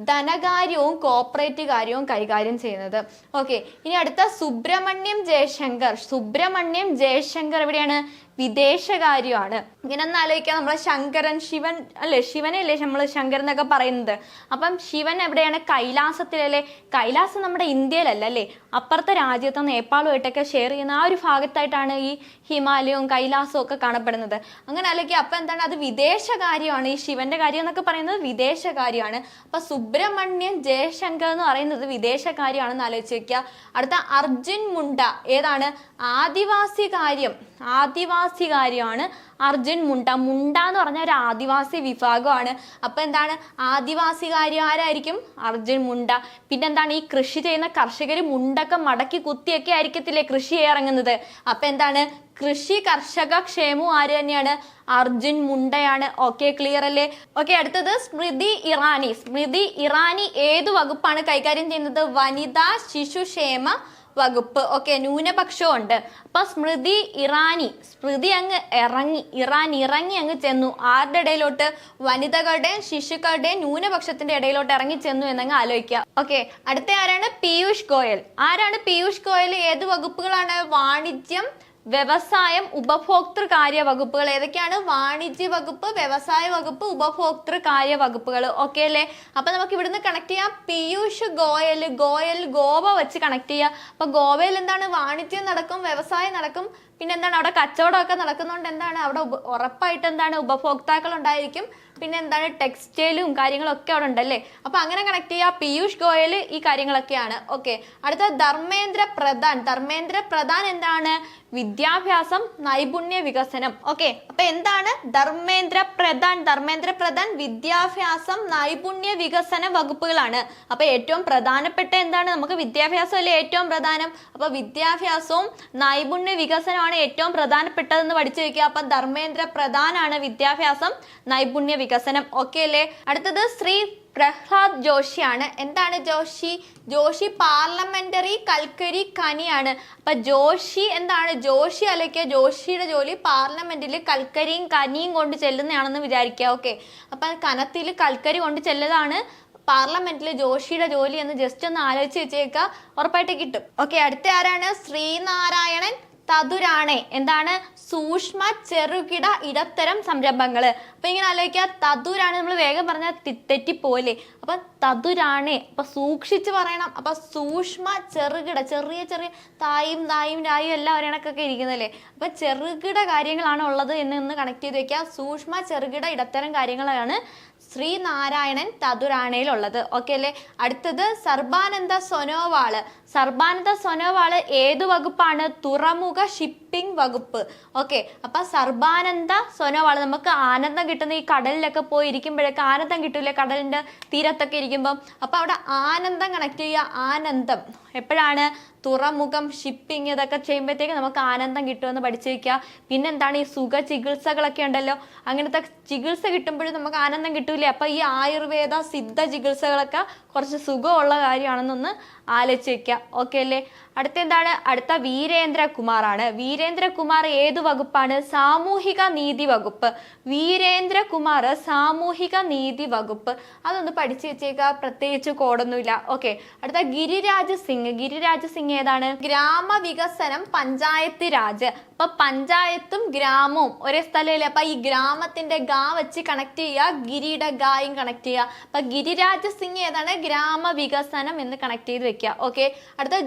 ധനകാര്യവും കോപ്പറേറ്റ് കാര്യവും കൈകാര്യം ചെയ്യുന്നത്. ഓക്കെ ഇനി അടുത്ത സുബ്രഹ്മണ്യം ജയശങ്കർ. സുബ്രഹ്മണ്യം ജയശങ്കർ എവിടെയാണ്? വിദേശകാര്യമാണ്. ഇങ്ങനെ ഒന്ന് ആലോചിക്കാം. നമ്മൾ ശങ്കരൻ ശിവൻ അല്ലേ? നമ്മൾ ശങ്കരൻ എന്നൊക്കെ പറയുന്നത്. അപ്പം ശിവൻ എവിടെയാണ്? കൈലാസത്തിലല്ലേ? കൈലാസം നമ്മുടെ ഇന്ത്യയിലല്ല അല്ലേ? അപ്പുറത്തെ രാജ്യത്ത് നേപ്പാളുമായിട്ടൊക്കെ ഷെയർ ചെയ്യുന്ന ആ ഒരു ഭാഗത്തായിട്ടാണ് ഈ ഹിമാലയവും കൈലാസവും ഒക്കെ കാണപ്പെടുന്നത്. അങ്ങനെ ആലോചിക്കുക അപ്പം എന്താണ്? അത് വിദേശകാര്യമാണ്. ഈ ശിവന്റെ കാര്യം എന്നൊക്കെ പറയുന്നത് വിദേശകാര്യമാണ്. അപ്പൊ സുബ്രഹ്മണ്യൻ ജയശങ്കർ എന്ന് പറയുന്നത് വിദേശകാര്യമാണെന്ന് ആലോചിച്ച് വെക്കുക അടുത്ത അർജുൻ മുണ്ട. ഏതാണ്? ആദിവാസി കാര്യം. ആദിവാസി കാര്യമാണ് അർജുൻ മുണ്ട. മുണ്ട എന്ന് പറഞ്ഞ ഒരു ആദിവാസി വിഭാഗമാണ്. അപ്പൊ എന്താണ്? ആദിവാസികാരി ആരായിരിക്കും? അർജുൻ മുണ്ട. പിന്നെന്താണ്? ഈ കൃഷി ചെയ്യുന്ന കർഷകർ മുണ്ടൊക്കെ മടക്കി കുത്തിയൊക്കെ ആയിരിക്കത്തില്ലേ കൃഷി ഇറങ്ങുന്നത് അപ്പൊ എന്താണ്? കൃഷി കർഷക ക്ഷേമവും ആര് തന്നെയാണ്? അർജുൻ മുണ്ടയാണ്. ഓക്കെ ക്ലിയർ അല്ലേ? ഓക്കെ അടുത്തത് സ്മൃതി ഇറാനി. സ്മൃതി ഇറാനി ഏത് വകുപ്പാണ് കൈകാര്യം ചെയ്യുന്നത്? വനിതാ ശിശുക്ഷേമ വകുപ്പ് ഓക്കെ ന്യൂനപക്ഷവും ഉണ്ട്. അപ്പൊ സ്മൃതി ഇറാനി സ്മൃതി അങ്ങ് ഇറങ്ങി ഇറാൻ ഇറങ്ങി അങ്ങ് ചെന്നു. ആരുടെ ഇടയിലോട്ട്? വനിതകളുടെയും ശിശുക്കളുടെയും ന്യൂനപക്ഷത്തിന്റെ ഇടയിലോട്ട് ഇറങ്ങി ചെന്നു എന്നങ്ങ് ആലോചിക്കുക. ഓക്കെ അടുത്ത ആരാണ്? പീയൂഷ് ഗോയൽ. ആരാണ് പീയൂഷ് ഗോയൽ? ഏത് വകുപ്പുകളാണ്? വാണിജ്യം വ്യവസായം ഉപഭോക്തൃ കാര്യ വകുപ്പുകൾ ഏതൊക്കെയാണ്? വാണിജ്യ വകുപ്പ് വ്യവസായ വകുപ്പ് ഉപഭോക്തൃ കാര്യ വകുപ്പുകൾ ഓക്കെ അല്ലേ? അപ്പൊ നമുക്ക് ഇവിടുന്ന് കണക്ട് ചെയ്യാം. പീയൂഷ് ഗോയൽ ഗോയൽ ഗോവ വെച്ച് കണക്ട് ചെയ്യാം. അപ്പൊ ഗോവയിൽ എന്താണ്? വാണിജ്യം നടക്കും വ്യവസായം നടക്കും. പിന്നെ എന്താണ്? അവിടെ കച്ചവടമൊക്കെ നടക്കുന്നതുകൊണ്ട് എന്താണ്? അവിടെ ഉറപ്പായിട്ട് എന്താണ്? ഉപഭോക്താക്കൾ ഉണ്ടായിരിക്കും. പിന്നെ എന്താണ് ടെക്സ്റ്റൈലും കാര്യങ്ങളൊക്കെ അവിടെ ഉണ്ടല്ലേ? അപ്പൊ അങ്ങനെ കണക്ട് ചെയ്യുക പീയൂഷ് ഗോയൽ ഈ കാര്യങ്ങളൊക്കെയാണ്. ഓക്കെ അടുത്ത ധർമ്മേന്ദ്ര പ്രധാൻ. ധർമ്മേന്ദ്ര പ്രധാൻ എന്താണ്? വിദ്യാഭ്യാസം നൈപുണ്യ വികസനം. ഓക്കെ അപ്പൊ എന്താണ്? ധർമ്മേന്ദ്ര പ്രധാൻ. ധർമ്മേന്ദ്ര പ്രധാൻ വിദ്യാഭ്യാസം നൈപുണ്യ വികസന വകുപ്പുകളാണ്. അപ്പൊ ഏറ്റവും പ്രധാനപ്പെട്ട എന്താണ്? നമുക്ക് വിദ്യാഭ്യാസം അല്ലേ ഏറ്റവും പ്രധാനം? അപ്പൊ വിദ്യാഭ്യാസവും നൈപുണ്യ വികസനമാണ് ഏറ്റവും പ്രധാനപ്പെട്ടതെന്ന് പഠിച്ചു വെക്കുക. അപ്പൊ ധർമ്മേന്ദ്ര പ്രധാനാണ് വിദ്യാഭ്യാസം നൈപുണ്യ വികസനം. ഓക്കെ അല്ലേ? അടുത്തത് ശ്രീ പ്രഹ്ലാദ് ജോഷിയാണ്. എന്താണ് ജോഷി? ജോഷി പാർലമെന്ററി കൽക്കരി കനിയാണ്. അപ്പൊ ജോഷി എന്താണ്? ജോഷി അലക്കിയ ജോഷിയുടെ ജോലി പാർലമെന്റിൽ കൽക്കരിയും കനിയും കൊണ്ട് ചെല്ലുന്നതാണെന്ന് വിചാരിക്കുക. ഓക്കെ അപ്പൊ കനത്തിൽ കൽക്കരി കൊണ്ട് ചെല്ലതാണ് പാർലമെന്റിൽ ജോഷിയുടെ ജോലി എന്ന് ജസ്റ്റ് ഒന്ന് ആലോചിച്ച് വെച്ചേക്കുക ഉറപ്പായിട്ട് കിട്ടും. ഓക്കെ അടുത്ത ആരാണ്? ശ്രീനാരായണൻ. തതുരാണെ. എന്താണ്? സൂക്ഷ്മ ചെറുകിട ഇടത്തരം സംരംഭങ്ങൾ അപ്പൊ ഇങ്ങനെ ആലോചിക്കുക തതുരാണ് നമ്മൾ വേഗം പറഞ്ഞാൽ തെറ്റിപ്പോലെ അപ്പൊ തതുരാണെ. അപ്പൊ സൂക്ഷിച്ച് പറയണം. അപ്പൊ സൂക്ഷ്മ ചെറുകിട ചെറിയ ചെറിയ തായും തായും രായും എല്ലാം ഒരണക്കൊക്കെ ഇരിക്കുന്നല്ലേ അപ്പൊ ചെറുകിട കാര്യങ്ങളാണ് ഉള്ളത് എന്ന് ഇന്ന് കണക്ട് ചെയ്ത് വെക്കുക. സൂക്ഷ്മ ചെറുകിട ഇടത്തരം കാര്യങ്ങളാണ് ശ്രീനാരായണൻ തതുരാണയിലുള്ളത് ഓക്കെ അല്ലേ? അടുത്തത് സർബാനന്ദ സൊനോവാൾ. സർബാനന്ദ സോനോവാൾ ഏത് വകുപ്പാണ്? തുറമുഖ ഷിപ്പിംഗ് വകുപ്പ്. ഓക്കെ അപ്പൊ സർബാനന്ദ സോനോവാൾ നമുക്ക് ആനന്ദം കിട്ടുന്ന ഈ കടലിലൊക്കെ പോയി ഇരിക്കുമ്പോഴൊക്കെ ആനന്ദം കിട്ടൂലേ കടലിന്റെ തീരത്തൊക്കെ ഇരിക്കുമ്പോൾ അപ്പൊ അവിടെ ആനന്ദം കണക്ട് ചെയ്യുക ആനന്ദം. എപ്പോഴാണ്? തുറമുഖം ഷിപ്പിംഗ് ഇതൊക്കെ ചെയ്യുമ്പോഴത്തേക്ക് നമുക്ക് ആനന്ദം കിട്ടുമെന്ന് വയ്ക്കുക പിന്നെന്താണ് ഈ സുഖ ചികിത്സകളൊക്കെ ഉണ്ടല്ലോ? അങ്ങനത്തെ ചികിത്സ കിട്ടുമ്പോഴും നമുക്ക് ആനന്ദം കിട്ടൂലേ? അപ്പൊ ഈ ആയുർവേദ സിദ്ധ ചികിത്സകളൊക്കെ കുറച്ച് സുഖമുള്ള കാര്യമാണെന്നൊന്ന് ആലോചിച്ച് വെക്കുക ഓക്കെ അല്ലേ? അടുത്ത എന്താണ് അടുത്ത വീരേന്ദ്രകുമാറാണ്. വീരേന്ദ്രകുമാർ ഏത് വകുപ്പാണ്? സാമൂഹിക നീതി വകുപ്പ്. വീരേന്ദ്രകുമാർ സാമൂഹിക നീതി വകുപ്പ്. അതൊന്ന് പഠിച്ചു വെച്ചേക്കുക പ്രത്യേകിച്ച് കോടൊന്നുമില്ല ഓക്കെ. അടുത്ത ഗിരിരാജ് സിംഗ്. ഗിരിരാജ് സിംഗ് ഏതാണ്? ഗ്രാമവികസനം പഞ്ചായത്ത് രാജ്. അപ്പൊ പഞ്ചായത്തും ഗ്രാമവും ഒരേ സ്ഥലമില്ല? അപ്പൊ ഈ ഗ്രാമത്തിന്റെ ഗാ വെച്ച് കണക്ട് ചെയ്യുക ഗിരിയുടെ ഗായും കണക്ട് ചെയ്യുക. അപ്പൊ ഗിരിരാജ് സിംഗ് ഏതാണ്? ഗ്രാമവികസനം എന്ന് കണക്ട് ചെയ്ത് വെക്കുക. ഓക്കെ. അടുത്ത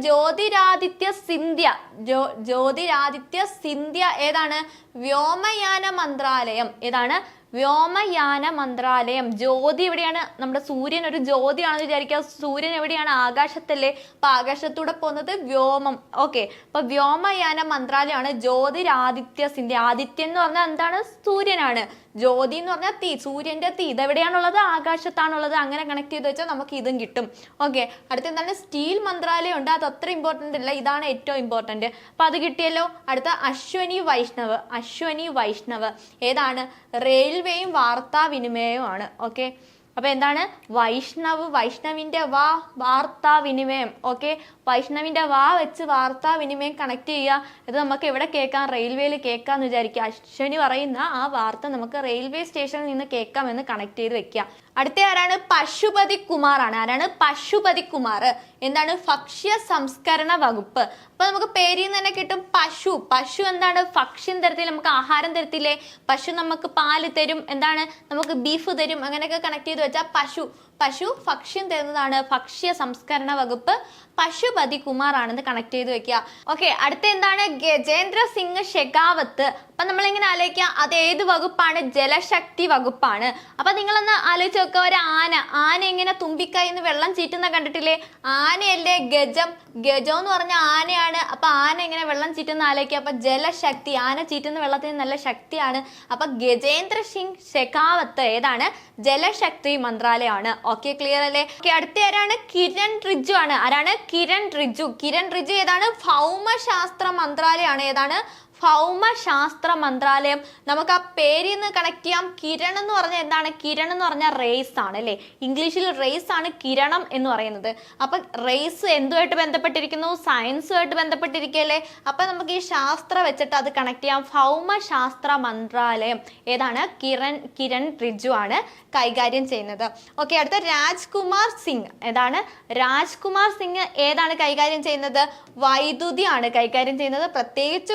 ജ്യോതിരാദിത്യ സിന്ധ്യ. ജ്യോ ജ്യോതിരാദിത്യ സിന്ധ്യ ഏതാണ്? വ്യോമയാന മന്ത്രാലയം. ഏതാണ്? വ്യോമയാന മന്ത്രാലയം. ജ്യോതി എവിടെയാണ്? നമ്മുടെ സൂര്യൻ ഒരു ജ്യോതിയാണെന്ന് വിചാരിക്കുക. സൂര്യൻ എവിടെയാണ്? ആകാശത്തല്ലേ. അപ്പൊ ആകാശത്തൂടെ പോകുന്നത് വ്യോമം. ഓക്കെ. അപ്പൊ വ്യോമയാന മന്ത്രാലയമാണ് ജ്യോതിരാദിത്യ സിന്ധ്യ. ആദിത്യം എന്ന് പറഞ്ഞാൽ എന്താണ്? സൂര്യനാണ്. ജ്യോതി എന്ന് പറഞ്ഞാൽ തീ സൂര്യന്റെ തീ ഇതെവിടെയാണുള്ളത്? ആകാശത്താണുള്ളത്. അങ്ങനെ കണക്ട് ചെയ്ത് വെച്ചാൽ നമുക്ക് ഇതും കിട്ടും. ഓക്കെ അടുത്ത എന്താണ്? സ്റ്റീൽ മന്ത്രാലയം ഉണ്ട്. അത് അത്ര ഇമ്പോർട്ടന്റ് അല്ല. ഇതാണ് ഏറ്റവും ഇമ്പോർട്ടന്റ് അപ്പൊ അത് കിട്ടിയല്ലോ. അടുത്ത അശ്വനി വൈഷ്ണവ്. അശ്വനി വൈഷ്ണവ്. ഏതാണ്? റെയിൽവേയും വാർത്താവിനിമയവുമാണ്. ഓക്കെ അപ്പൊ എന്താണ്? വൈഷ്ണവ്. വൈഷ്ണവിന്റെ വാ വാർത്താവിനിമയം. ഓക്കെ വൈഷ്ണവിന്റെ വാ വെച്ച് വാർത്താവിനിമയം കണക്ട് ചെയ്യുക. ഇത് നമുക്ക് എവിടെ കേൾക്കാം? റെയിൽവേയിൽ കേൾക്കാന്ന് വിചാരിക്കുക. അശ്വനി പറയുന്ന ആ വാർത്ത നമുക്ക് റെയിൽവേ സ്റ്റേഷനിൽ നിന്ന് കേൾക്കാമെന്ന് കണക്ട് ചെയ്ത് വെക്കുക. അടുത്ത ആരാണ്? പശുപതി കുമാർ ആണ് ആരാണ്? പശുപതി കുമാർ. എന്താണ്? ഭക്ഷ്യ സംസ്കരണ വകുപ്പ്. അപ്പൊ നമുക്ക് പേരിൽ നിന്ന് തന്നെ കിട്ടും പശു. പശു എന്താണ്? ഭക്ഷ്യം തരത്തിൽ നമുക്ക് ആഹാരം തരത്തില്ലേ? പശു നമുക്ക് പാൽ തരും. എന്താണ്? നമുക്ക് ബീഫ് തരും. അങ്ങനെയൊക്കെ കണക്ട് ചെയ്ത് വെച്ചാൽ പശു. പശു ഭക്ഷ്യം തരുന്നതാണ് ഭക്ഷ്യ സംസ്കരണ വകുപ്പ് പശുപതി കുമാർ ആണെന്ന് കണക്ട് ചെയ്ത് വെക്കുക. ഓക്കെ അടുത്ത എന്താണ്? ഗജേന്ദ്ര സിംഗ് ഷെഖാവത്ത്. അപ്പൊ നമ്മൾ ഇങ്ങനെ ആലോചിക്കുക അത് ഏത് വകുപ്പാണ്? ജലശക്തി വകുപ്പാണ്. അപ്പൊ നിങ്ങളൊന്ന് ആലോചിച്ച് നോക്കുക ഒരു ആന. ആന ഇങ്ങനെ തുമ്പിക്കൈന്ന് വെള്ളം ചീറ്റുന്ന കണ്ടിട്ടില്ലേ? ആനയല്ലേ ഗജം. ഗജം എന്ന് പറഞ്ഞ ആനയാണ്. അപ്പൊ ആന എങ്ങനെ വെള്ളം ചീറ്റുന്ന ആലോചിക്കുക അപ്പൊ ജലശക്തി ആന ചീറ്റുന്ന വെള്ളത്തിന് നല്ല ശക്തിയാണ്. അപ്പൊ ഗജേന്ദ്ര സിംഗ് ഷെഖാവത്ത് ഏതാണ്? ജലശക്തി മന്ത്രാലയമാണ്. ഓക്കെ ക്ലിയർ അല്ലേ? ഓക്കെ അടുത്ത ആരാണ്? കിരൺ റിജു ആണ്. ആരാണ്? കിരൺ റിജു. കിരൺ റിജു ഏതാണ്? ഭൗമശാസ്ത്ര മന്ത്രാലയമാണ് ഏതാണ്? ഭൗമശാസ്ത്ര മന്ത്രാലയം. നമുക്ക് ആ പേരിൽ നിന്ന് കണക്ട് ചെയ്യാം. കിരൺ എന്ന് പറഞ്ഞാൽ എന്താണ്? കിരൺ എന്ന് പറഞ്ഞാൽ റേസ് ആണ് അല്ലേ? ഇംഗ്ലീഷിൽ റേസ് ആണ് കിരണം എന്ന് പറയുന്നത്. അപ്പൊ റേസ് എന്തുമായിട്ട് ബന്ധപ്പെട്ടിരിക്കുന്നു? സയൻസുമായിട്ട് ബന്ധപ്പെട്ടിരിക്കുകയല്ലേ അപ്പൊ നമുക്ക് ഈ ശാസ്ത്ര വെച്ചിട്ട് അത് കണക്ട് ചെയ്യാം. ഭൗമശാസ്ത്ര മന്ത്രാലയം. ഏതാണ്? കിരൺ കിരൺ റിജു ആണ് കൈകാര്യം ചെയ്യുന്നത്. ഓക്കെ അടുത്ത രാജ്കുമാർ സിംഗ്. ഏതാണ്? രാജ്കുമാർ സിംഗ് ഏതാണ് കൈകാര്യം ചെയ്യുന്നത്? വൈദ്യുതിയാണ് കൈകാര്യം ചെയ്യുന്നത്. പ്രത്യേകിച്ച്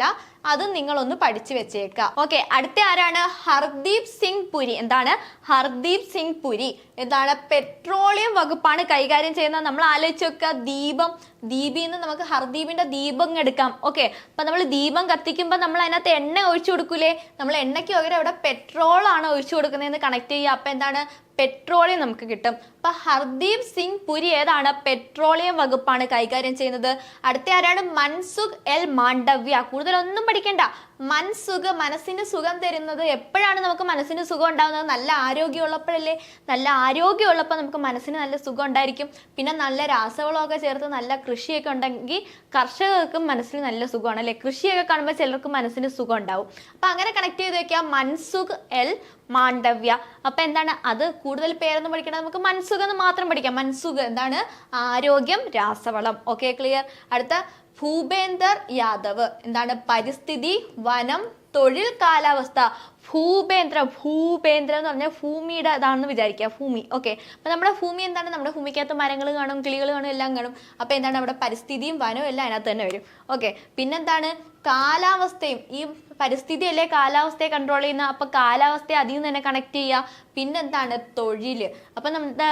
കോഡൊന്നുമില്ല അതും നിങ്ങളൊന്ന് പഠിച്ചു വെച്ചേക്കുക. ഓക്കെ അടുത്ത ആരാണ്? ഹർദീപ് സിംഗ് പുരി. എന്താണ്? ഹർദീപ് സിംഗ് പുരി. എന്താണ്? പെട്രോളിയം വകുപ്പാണ് കൈകാര്യം ചെയ്യുന്നത്. നമ്മൾ ആലോചിച്ച് വെക്കുക ദീപം ദീപിൽ നിന്ന് നമുക്ക് ഹർദീപിന്റെ ദീപം എടുക്കാം. ഓക്കെ അപ്പൊ നമ്മൾ ദീപം കത്തിക്കുമ്പോൾ നമ്മൾ അതിനകത്ത് എണ്ണ ഒഴിച്ചു കൊടുക്കൂലേ? നമ്മൾ എണ്ണയ്ക്ക് പകരം അവിടെ പെട്രോളാണ് ഒഴിച്ചു കൊടുക്കുന്നതെന്ന് കണക്ട് ചെയ്യുക. അപ്പൊ എന്താണ്? പെട്രോളിയം നമുക്ക് കിട്ടും. അപ്പൊ ഹർദീപ് സിംഗ് പുരി ഏതാണ്? പെട്രോളിയം വകുപ്പാണ് കൈകാര്യം ചെയ്യുന്നത്. അടുത്ത ആരാണ് മൻസുഖ് എൽ മാണ്ഡവ്യ. കൂടുതലൊന്നും പഠിക്കണ്ട. മൻസുഖ് മനസ്സിന് സുഖം തരുന്നത് എപ്പോഴാണ് നമുക്ക് മനസ്സിന് സുഖം ഉണ്ടാകുന്നത് നല്ല ആരോഗ്യമുള്ളപ്പോഴല്ലേ? നല്ല ആരോഗ്യമുള്ളപ്പോൾ നമുക്ക് മനസ്സിന് നല്ല സുഖം ഉണ്ടായിരിക്കും. പിന്നെ നല്ല രാസവളമൊക്കെ ചേർത്ത് നല്ല കൃഷിയൊക്കെ ഉണ്ടെങ്കിൽ കർഷകർക്കും മനസ്സിന് നല്ല സുഖമാണ് അല്ലേ? കൃഷിയൊക്കെ കാണുമ്പോൾ ചിലർക്ക് മനസ്സിന് സുഖം ഉണ്ടാവും. അപ്പൊ അങ്ങനെ കണക്ട് ചെയ്ത് വെക്കുക മൻസുഖ് എൽ മാണ്ഡവ്യ. അപ്പൊ എന്താണ്? അത് കൂടുതൽ പേരൊന്നും പഠിക്കണം നമുക്ക് മൻസുഖ് എന്ന് മാത്രം പഠിക്കാം. മൻസുഖ് എന്താണ്? ആരോഗ്യം രാസവളം. ഓക്കെ ക്ലിയർ അടുത്ത ഭൂപേന്ദർ യാദവ്. എന്താണ് പരിസ്ഥിതി വനം തൊഴിൽ കാലാവസ്ഥ ഭൂപേന്ദ്ര ഭൂപേന്ദ്ര എന്ന് പറഞ്ഞാൽ ഭൂമിയുടെ അതാണെന്ന് വിചാരിക്കുക ഭൂമി. ഓക്കെ അപ്പൊ നമ്മുടെ ഭൂമി എന്താണ്? നമ്മുടെ ഭൂമിക്കകത്ത് മരങ്ങൾ കാണും കിളികൾ കാണും എല്ലാം കാണും. അപ്പോൾ എന്താണ്? നമ്മുടെ പരിസ്ഥിതിയും വനവും എല്ലാം അതിനകത്ത് തന്നെ വരും. ഓക്കെ പിന്നെന്താണ്? കാലാവസ്ഥയും. ഈ പരിസ്ഥിതിയല്ലേ കാലാവസ്ഥയെ കൺട്രോൾ ചെയ്യുന്ന? അപ്പോൾ കാലാവസ്ഥയെ അതിൽ നിന്ന് തന്നെ കണക്ട് ചെയ്യുക. പിന്നെന്താണ്? തൊഴിൽ അപ്പൊ നമ്മുടെ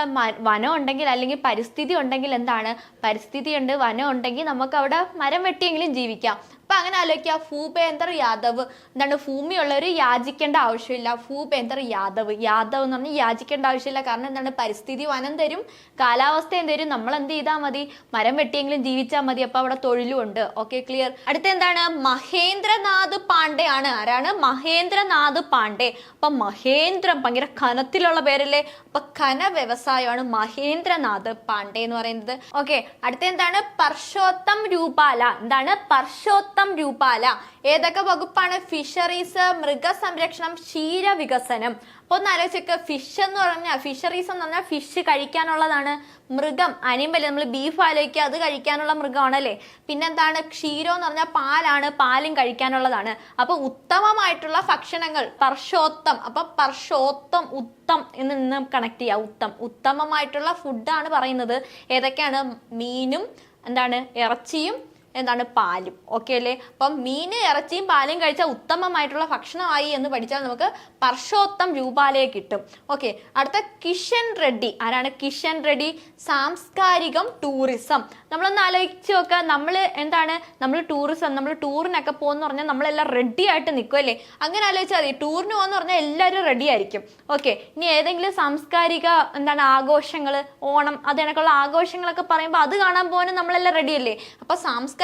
വനം ഉണ്ടെങ്കിൽ അല്ലെങ്കിൽ പരിസ്ഥിതി ഉണ്ടെങ്കിൽ എന്താണ്? പരിസ്ഥിതി ഉണ്ട് വനം ഉണ്ടെങ്കിൽ നമുക്ക് അവിടെ മരം വെട്ടിയെങ്കിലും ജീവിക്കാം. അപ്പൊ അങ്ങനെ ആലോചിക്കുക ഭൂപേന്ദർ യാദവ്. എന്താണ് ഭൂമിയുള്ളവർ യാചിക്കേണ്ട ആവശ്യമില്ല. ഭൂപേന്ദർ യാദവ്. യാദവ് എന്ന് പറഞ്ഞാൽ യാചിക്കേണ്ട ആവശ്യമില്ല. കാരണം എന്താണ് പരിസ്ഥിതി വനം തരും കാലാവസ്ഥ തരും. നമ്മൾ എന്ത് ചെയ്താൽ മതി? മരം വെട്ടിയെങ്കിലും ജീവിച്ചാൽ മതി. അപ്പൊ അവിടെ തൊഴിലും ഉണ്ട്. ഓക്കെ ക്ലിയർ അടുത്ത എന്താണ്? മഹേന്ദ്രനാഥ് പാണ്ഡെ ആണ് ആരാണ്? മഹേന്ദ്രനാഥ് പാണ്ഡെ. അപ്പൊ മഹേന്ദ്രം ഭയങ്കര ഖനത്തിലുള്ള പേരല്ലേ? അപ്പൊ ഖന വ്യവസായമാണ് മഹേന്ദ്രനാഥ് പാണ്ഡെ എന്ന് പറയുന്നത്. ഓക്കെ അടുത്ത എന്താണ്? പർഷോത്തം രൂപാല. എന്താണ്? പർഷോത്തം രൂപാല. ഏതൊക്കെ വകുപ്പാണ് ഫിഷറീസ് മൃഗസംരക്ഷണം ക്ഷീര വികസനം അപ്പൊ ഒന്ന് ആലോചിച്ചൊക്കെ. ഫിഷ് എന്ന് പറഞ്ഞാൽ ഫിഷറീസ് എന്ന് പറഞ്ഞാൽ ഫിഷ് കഴിക്കാനുള്ളതാണ് മൃഗം. അനിമൽ നമ്മൾ ബീഫ് ആലോചിക്കുക അത് കഴിക്കാനുള്ള മൃഗമാണല്ലേ? പിന്നെന്താണ്? ക്ഷീരം എന്ന് പറഞ്ഞാൽ പാലാണ് പാലും കഴിക്കാനുള്ളതാണ്. അപ്പൊ ഉത്തമമായിട്ടുള്ള ഭക്ഷണങ്ങൾ പർഷോത്തം. അപ്പൊ പർഷോത്തം ഉത്തം എന്ന് നിന്ന് കണക്ട് ചെയ്യുക ഉത്തം. ഉത്തമമായിട്ടുള്ള ഫുഡാണ് പറയുന്നത്. ഏതൊക്കെയാണ്? മീനും എന്താണ്? ഇറച്ചിയും എന്താണ് പാലും. ഓക്കെ അല്ലേ? അപ്പം മീൻ ഇറച്ചിയും പാലും കഴിച്ചാൽ ഉത്തമമായിട്ടുള്ള ഭക്ഷണമായി എന്ന് പഠിച്ചാൽ നമുക്ക് പർഷോത്തം രൂപാലയെ കിട്ടും. ഓക്കെ അടുത്ത കിഷൻ റെഡ്ഡി. ആരാണ് കിഷൻ റെഡ്ഡി? സാംസ്കാരികം ടൂറിസം. നമ്മളൊന്ന് ആലോചിച്ച് നോക്കുക നമ്മൾ എന്താണ്? നമ്മൾ ടൂറിസം നമ്മൾ ടൂറിനൊക്കെ പോകുന്ന പറഞ്ഞാൽ നമ്മളെല്ലാം റെഡി ആയിട്ട് നിൽക്കും അല്ലേ? അങ്ങനെ ആലോചിച്ചാൽ മതി. ടൂറിന് പോകുന്ന പറഞ്ഞാൽ എല്ലാവരും റെഡി ആയിരിക്കും. ഓക്കെ ഇനി ഏതെങ്കിലും സാംസ്കാരിക എന്താണ് ആഘോഷങ്ങൾ ഓണം അതിനൊക്കെയുള്ള ആഘോഷങ്ങളൊക്കെ പറയുമ്പോൾ അത് കാണാൻ പോകാനും നമ്മളെല്ലാം റെഡി അല്ലേ? അപ്പൊ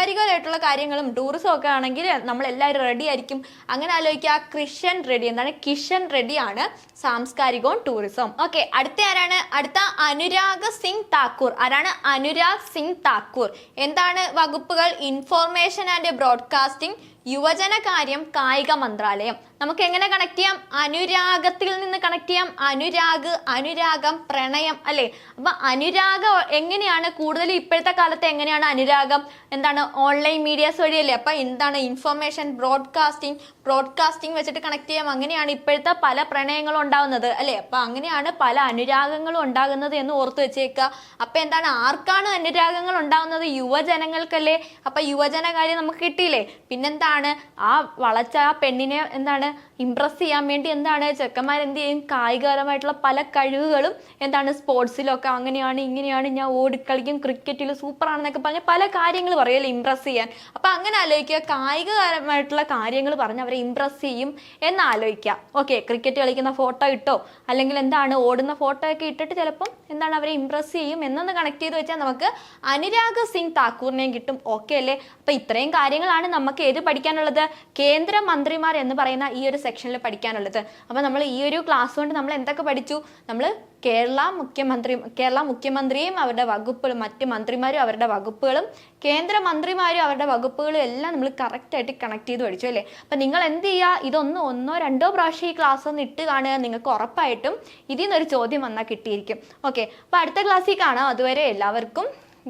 സാംസ്കാരികമായിട്ടുള്ള കാര്യങ്ങളും ടൂറിസം ഒക്കെ ആണെങ്കിൽ നമ്മളെല്ലാവരും റെഡി ആയിരിക്കും. അങ്ങനെ ആലോചിക്കുക ക്രിഷൻ റെഡി എന്താണ്? കിഷൻ റെഡിയാണ് സാംസ്കാരികവും ടൂറിസവും ഓക്കെ അടുത്ത ആരാണ്? അടുത്ത അനുരാഗ് സിംഗ് താക്കൂർ. ആരാണ്? അനുരാഗ് സിംഗ് താക്കൂർ. എന്താണ് വകുപ്പുകൾ? ഇൻഫോർമേഷൻ ആൻഡ് ബ്രോഡ്കാസ്റ്റിംഗ് യുവജന കാര്യം കായിക മന്ത്രാലയം. നമുക്ക് എങ്ങനെ കണക്ട് ചെയ്യാം? അനുരാഗത്തിൽ നിന്ന് കണക്ട് ചെയ്യാം. അനുരാഗ് അനുരാഗം പ്രണയം അല്ലേ? അപ്പൊ അനുരാഗ എങ്ങനെയാണ്? കൂടുതൽ ഇപ്പോഴത്തെ കാലത്ത് എങ്ങനെയാണ് അനുരാഗം? എന്താണ്? ഓൺലൈൻ മീഡിയാസ് വഴിയല്ലേ? അപ്പൊ എന്താണ് ഇൻഫർമേഷൻ ബ്രോഡ്കാസ്റ്റിംഗ് ബ്രോഡ്കാസ്റ്റിംഗ് വെച്ചിട്ട് കണക്ട് ചെയ്യാം. അങ്ങനെയാണ് ഇപ്പോഴത്തെ പല പ്രണയങ്ങളും ഉണ്ടാകുന്നത് അല്ലേ? അപ്പൊ അങ്ങനെയാണ് പല അനുരാഗങ്ങളും ഉണ്ടാകുന്നത് എന്ന് ഓർത്ത് വെച്ചേക്കുക. അപ്പൊ എന്താണ്? ആർക്കാണ് അനുരാഗങ്ങൾ ഉണ്ടാകുന്നത് യുവജനങ്ങൾക്കല്ലേ? അപ്പൊ യുവജന കാര്യം നമുക്ക് കിട്ടിയില്ലേ? പിന്നെന്താണ്? എന്താണ് ആ വളച്ച ആ പെണ്ണിനെ എന്താണ് ഇംപ്രസ് ചെയ്യാൻ വേണ്ടി എന്താണ് ചെക്കന്മാർ എന്ത് ചെയ്യും? കായികപരമായിട്ടുള്ള പല കഴിവുകളും എന്താണ് സ്പോർട്സിലൊക്കെ അങ്ങനെയാണ് ഇങ്ങനെയാണ് ഞാൻ ഓടിക്കളിക്കും ക്രിക്കറ്റിൽ സൂപ്പറാണെന്നൊക്കെ പറഞ്ഞ് പല കാര്യങ്ങൾ പറയുമല്ലോ ഇംപ്രസ് ചെയ്യാൻ. അപ്പം അങ്ങനെ ആലോചിക്കുക കായികപരമായിട്ടുള്ള കാര്യങ്ങൾ പറഞ്ഞ് അവരെ ഇംപ്രസ് ചെയ്യും എന്ന് ആലോചിക്കുക ഓക്കെ ക്രിക്കറ്റ് കളിക്കുന്ന ഫോട്ടോ ഇട്ടോ അല്ലെങ്കിൽ എന്താണ് ഓടുന്ന ഫോട്ടോ ഒക്കെ ഇട്ടിട്ട് ചിലപ്പം എന്താണ് അവരെ ഇംപ്രസ് ചെയ്യും എന്നൊന്ന് കണക്ട് ചെയ്ത് വെച്ചാൽ നമുക്ക് അനുരാഗ് സിംഗ് താക്കൂറിനെയും കിട്ടും. ഓക്കെ അല്ലേ? അപ്പം ഇത്രയും കാര്യങ്ങളാണ് നമുക്ക് ഏത് പഠിക്കാനുള്ളത് കേന്ദ്ര മന്ത്രിമാർ എന്ന് പറയുന്ന ഈ ഒരു സെക്ഷനിൽ പഠിക്കാനുള്ളത്. അപ്പൊ നമ്മൾ ഈ ഒരു ക്ലാസ് കൊണ്ട് നമ്മൾ എന്തൊക്കെ പഠിച്ചു? നമ്മൾ കേരള മുഖ്യമന്ത്രി കേരള മുഖ്യമന്ത്രിയും അവരുടെ വകുപ്പുകളും മറ്റ് മന്ത്രിമാരും അവരുടെ വകുപ്പുകളും കേന്ദ്ര മന്ത്രിമാരും അവരുടെ വകുപ്പുകളും എല്ലാം നമ്മൾ കറക്റ്റായിട്ട് കണക്ട് ചെയ്ത് പഠിച്ചു അല്ലേ? അപ്പം നിങ്ങൾ എന്ത് ചെയ്യുക ഇതൊന്ന് ഒന്നോ രണ്ടോ പ്രാവശ്യം ഈ ക്ലാസ് ഒന്ന് ഇട്ട് കാണുക നിങ്ങൾക്ക് ഉറപ്പായിട്ടും ഇതിൽ നിന്നൊരു ചോദ്യം വന്നാൽ കിട്ടിയിരിക്കും. ഓക്കെ അപ്പോൾ അടുത്ത ക്ലാസ്സിൽ കാണാം. അതുവരെ എല്ലാവർക്കും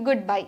ഗുഡ് ബൈ